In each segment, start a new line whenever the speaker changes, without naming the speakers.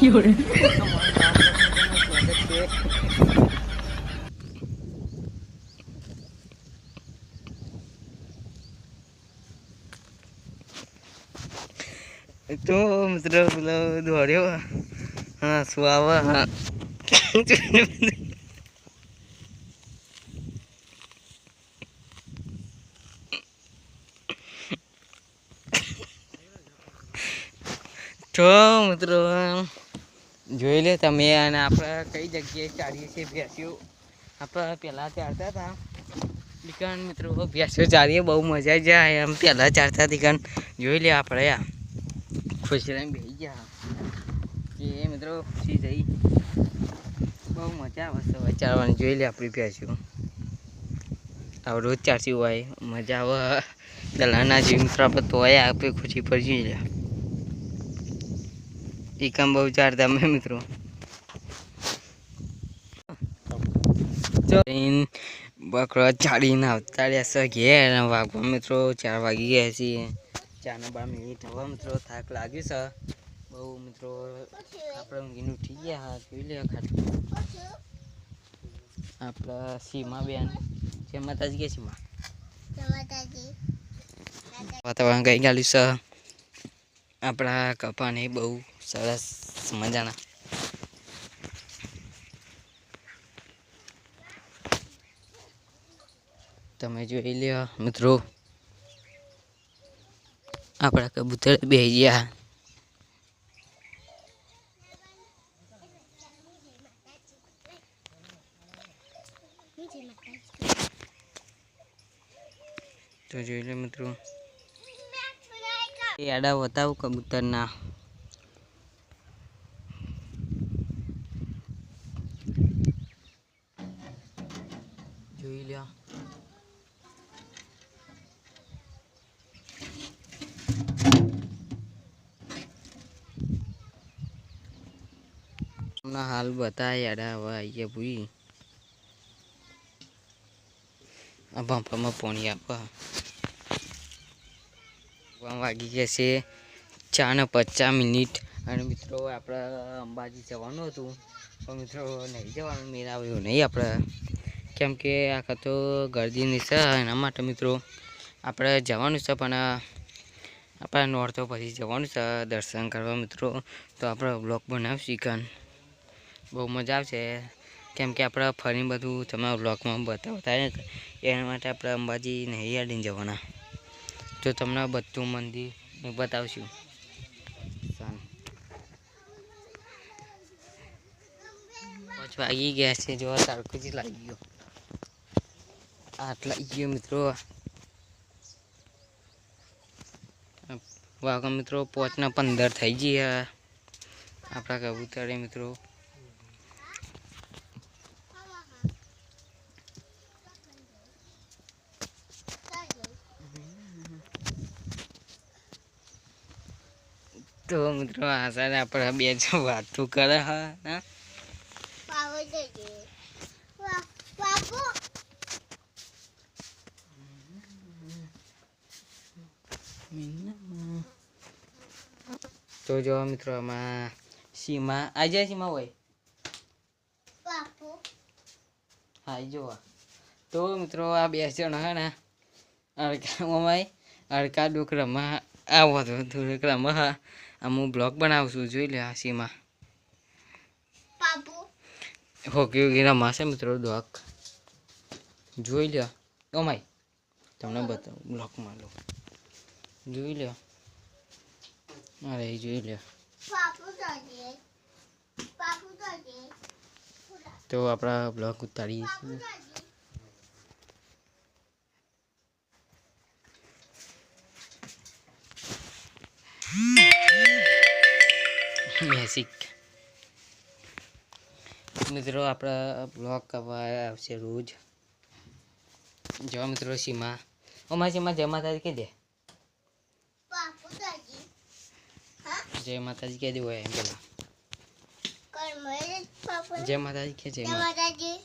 有人
，તો મિત્રો પેલો દોડ્યો હા શું આવે હા તો મિત્રો જોઈ લે તમે અને આપણે કઈ જગ્યાએ ચાલીએ છીએ ભેંસ્યો આપણે પહેલાં ચાલતા હતા. દીકન મિત્રો ભેંસ્યો ચાલીએ, બહુ મજા જાય એમ. પહેલાં ચાલતા દીકન જોઈ લે આપણે આ. ખુશી રહીને બેસી ગયા. એ મિત્રો, ખુશી જઈ બહુ મજા આવે સવારે ચાલવાની. જોઈ લે આપણી ભેંસ્યો આ રોજ ચાલતી હોય. મજા આવે. દલાના જે મિત્રો, આપણે તોય આપણે ખુશી પર જોઈ લે. એ કામ બહુ ચારતા અમે મિત્રો. બકરો ચાડીને આવતા રહ્યા છે ઘેર. વાગવા મિત્રો ચાર વાગી ગયા છીએ. ચારના બાર મિનિટ હવે મિત્રો થાક લાગ્યું છે. બહુ મિત્રો આપણે ઊંઘીને ઉઠી ગયા હા જોઈ લે ખાટલું આપણા સીમા બેન. જે માતાજી કે સીમા? વાતાવરણ ગઈ ગાલ્યું છે? આપણા કપાને બહુ સરસ, મજાના. તમે જોઈ લ્યો, મિત્રો. આપણા કબૂતર બે ગયા. તો જોઈ લો મિત્રો. એ આડા બતાવું કબૂતરના જોઈ લ્યો બતાય આડા હવે આવીએ ભૂઈ. આ ભંપામાં પોણી આપવા વાગી ગયા છે ચા ને પચાસ મિનિટ. અને મિત્રો આપણે અંબાજી જવાનું હતું. પણ મિત્રો, નહીં જવાનું મેળ આવ્યો નહીં આપણે કેમ કે આખા તો ગરદીની છે, એના માટે મિત્રો આપણે જવાનું છે, પણ આપણે નોરતો પછી જવાનું છે દર્શન કરવા મિત્રો. તો આપણે બ્લોગ બનાવશું કાન બહુ મજા આવશે. કેમ કે આપણે ફરી બધું તમારા બ્લોગમાં બતાવતા એના માટે આપણે અંબાજી નૈયાડીને જવાના. તો તમને બધું મંદિર બતાવશું. પાંચ વાગી ગયા છે. જો તડકો જ લાગી ગયો. આટલા ગયો મિત્રો. વાઘા મિત્રો પોચના પંદર થઈ ગયા. આપણા કબૂતરે મિત્રો તો મિત્રો આશા આપણે બે જો વાતું કરે હા ના તો જો મિત્રો આમાં સીમા આ જાય સીમા હોય હા આઈ જો તો મિત્રો આ બે જણ હે ને અડકામાં અડકા ડોકરામાં આવો તો ડોકરામાં હા આમ હું બ્લોગ બનાવું છું જોઈ લે આ સીમા. હોકી હોકી માસે મિત્રો ડોક જોઈ લ્યો. માય તમને બતાવું બ્લોકમાં લો જોઈ લ્યો. અરે જોઈ લ્યો. તો આપણા બ્લોગ ઉતારીએ છીએ. બેસિક મિત્રો, આપણા બ્લોગ આવશે રોજ. જવા મિત્રો, સીમા. અમારી સીમા, જય માતાજી કહી દે જય માતાજી કહી દે હોય એમ પેલા. જય માતાજી કે જય માતાજી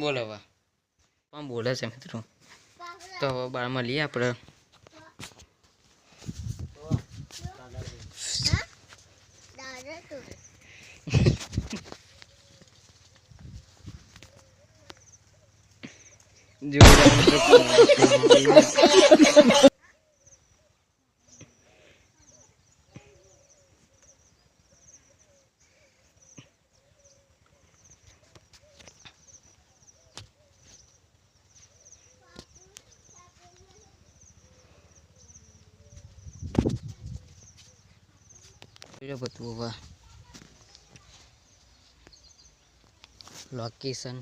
બોલો વા પણ બોલે છે, મિત્રો? તો હવે બારમાં લઈએ આપણે. જો બધું લોકેશન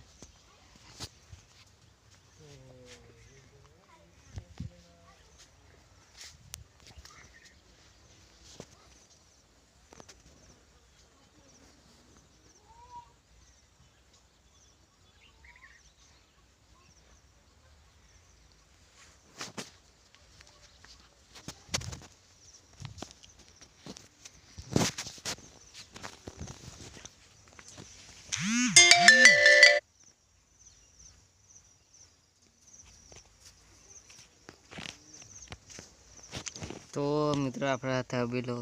તો મિત્રો આપણા પેલો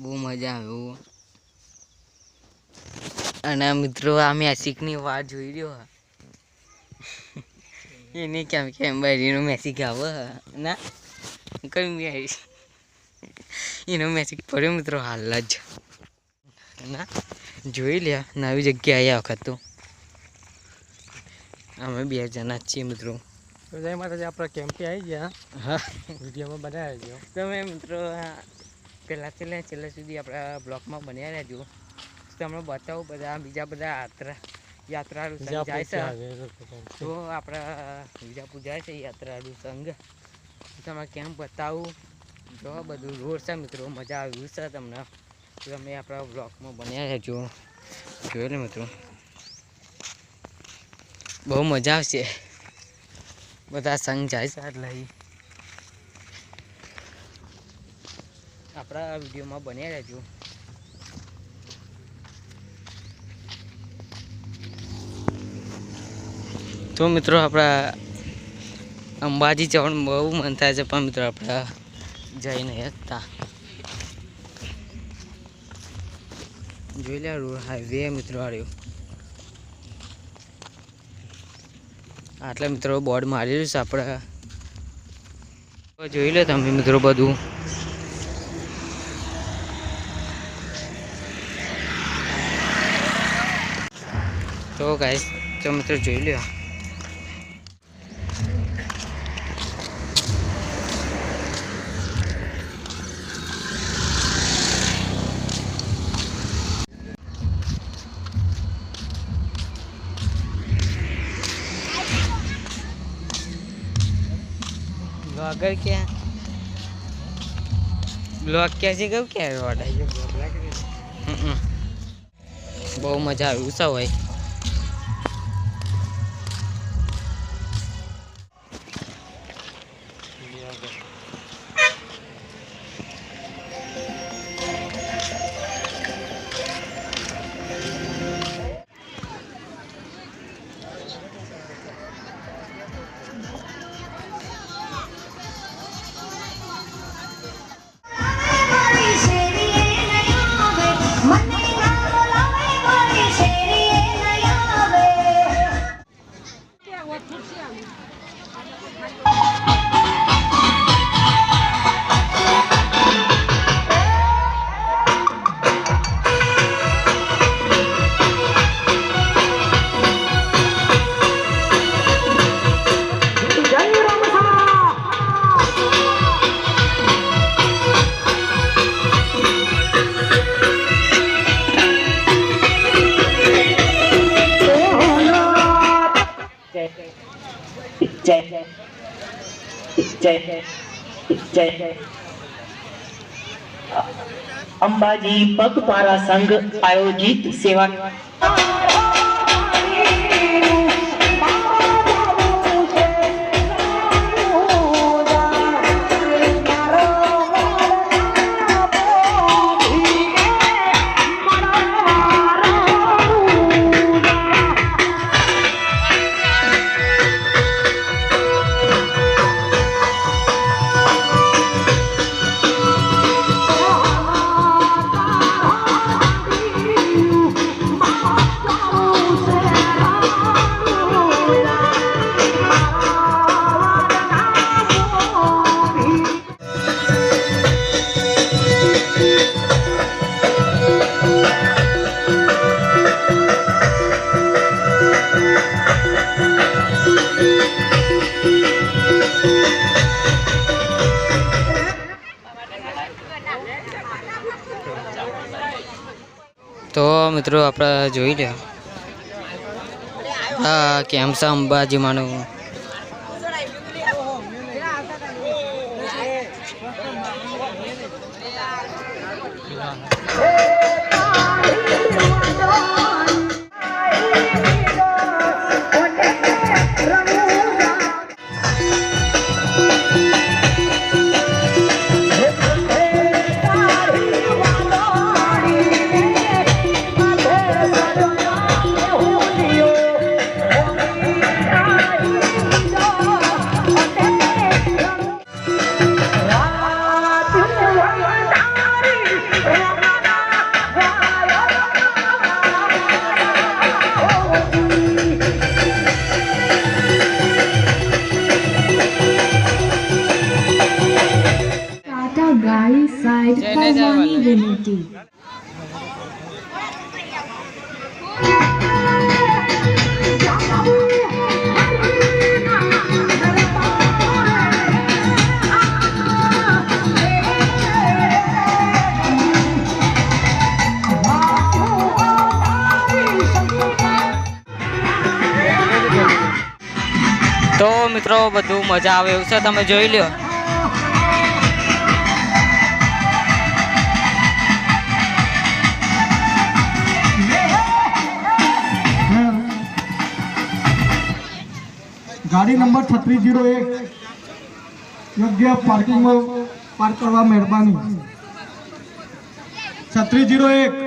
બહુ મજા આવ્યો અને મિત્રો આ મેસિકની વાત જોઈ રહ્યો. એને કેમ કેમ બારીનો મેસિક આવે. ના કઈ મેરી એનો મેસિક પડ્યો મિત્રો હાલ જ. ના, જોઈ લ્યા નવી જગ્યાએ આ વખત તો. અમે બે જણા છીએ મિત્રો.
તો જય માતાજી આપણા કેમ્પે આવી ગયા.
હા.
વિડીયોમાં બનાવ્યા છે.
તમે મિત્રો આ પહેલાં છેલ્લે છેલ્લે સુધી આપણા બ્લોગમાં બન્યા રહેજો. તમને બતાવું બધા બીજા બધા યાત્રા યાત્રાળુ સંઘ જાય છે. તો. આપણા વિજાપુર જાય છે યાત્રાળુ સંઘ. તમે કેમ બતાવું? જો બધું રોડ છે મિત્રો મજા આવ્યું છે તમને. તમે આપણા બ્લોગમાં બન્યા રહેજો. જોયું ને મિત્રો. બહુ મજા આવશે. બધા સંઘ જાય છે. એટલે આપણા વિડીયોમાં બન્યા રહેજો. તો મિત્રો આપણા અંબાજી જવાનું બહુ મન થાય છે પણ મિત્રો આપણા જઈ નહીં શકતા જોઈ લે હાઈવે મિત્રો આવ્યો આટલા મિત્રો બોર્ડ મારેલું છે આપણે. જોઈ લે તમે મિત્રો બધું. તો ગાઈસ તો મિત્રો જોઈ લ્યો. બ્લોગર ક્યાં બ્લોગ ક્યાં છે કહું ક્યાં રોડ હમ. બહુ મજા આવી ઉષા હોય.
અંબાજી પગપારા સંઘ આયોજિત સેવા
મિત્રો આપણે જોઈ લે હા કેમ છે અંબાજીમાંનું
ટાટા
મિત્રો, બધું મજા આવે એવું છે, તમે જોઈ લ્યો.
ગાડી નંબર છત્રીસ જીરો એક, યોગ્ય પાર્કિંગમાં પાર્ક કરવા મહેરબાની. છત્રીસ જીરો એક.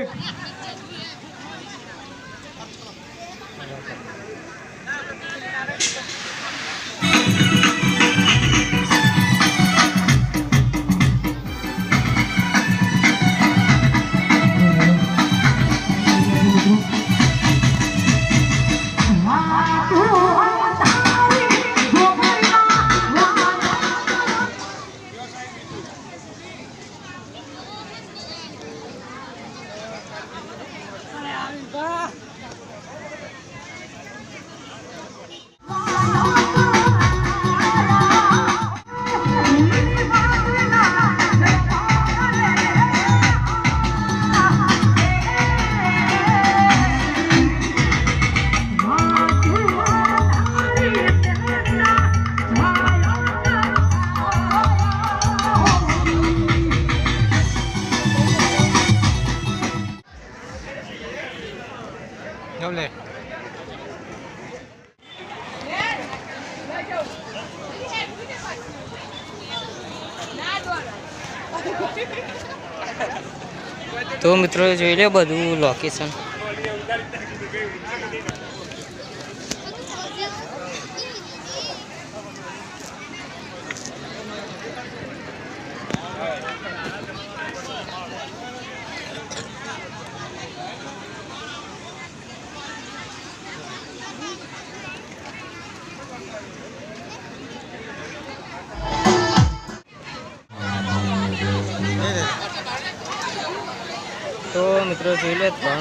તો મિત્રો જોઈ લે બધું લોકેશન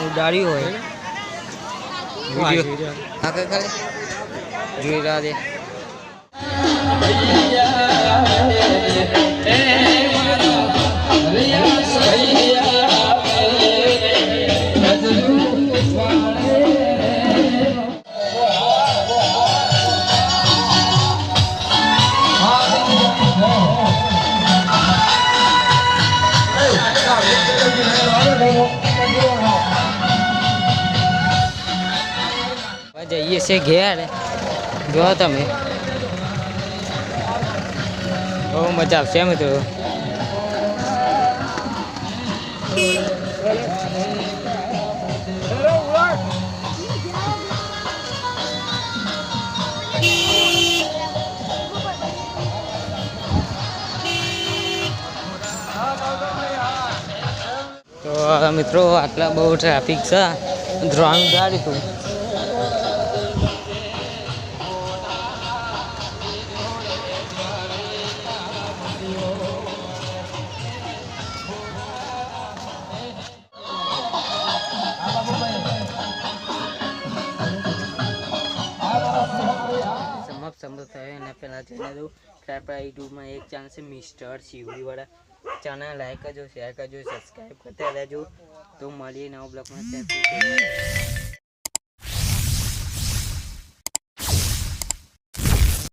ઉડાડ્યું હોય. જોઈ રહ્યા દે છે ઘેર જો તમે. બહુ મજા આવશે એમ તો. તો મિત્રો, આટલા બહુ ટ્રાફિક છે. ડ્રોઈંગ ગાડી સમાપ્ત સંભવ થયો એના પહેલાં જણાવી દઉં. કે આપણા યુટ્યુબમાં એક ચેનલ છે મિસ્ટર શિવડીવાળા. ચેનલ લાઈક કરજો શેર કરજો સબસ્ક્રાઈબ કરતા રહેજો. તો મળીએ નવા બ્લોગમાં